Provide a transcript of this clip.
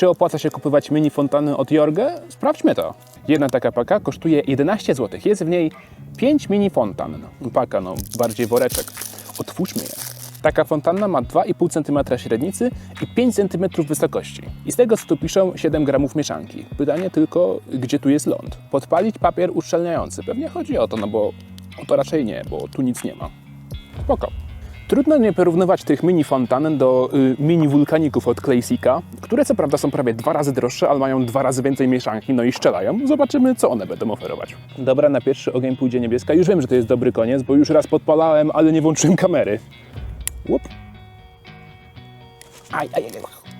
Czy opłaca się kupować mini fontany od Jorge? Sprawdźmy to. Jedna taka paka kosztuje 11 zł. Jest w niej 5 mini fontan. Paka, no bardziej woreczek. Otwórzmy je. Taka fontanna ma 2,5 cm średnicy i 5 cm wysokości. I z tego co tu piszą 7 gramów mieszanki. Pytanie tylko, gdzie tu jest ląd? Podpalić papier uszczelniający. Pewnie chodzi o to, no bo o to raczej nie, bo tu nic nie ma. Spoko. Trudno nie porównywać tych mini fontan do y, mini wulkaników od Classica, które co prawda są prawie dwa razy droższe, ale mają dwa razy więcej mieszanki, no i strzelają. Zobaczymy, co one będą oferować. Dobra, na pierwszy ogień pójdzie niebieska. Już wiem, że to jest dobry koniec, bo już raz podpalałem, ale nie włączyłem kamery. Łup. Aj, aj, aj.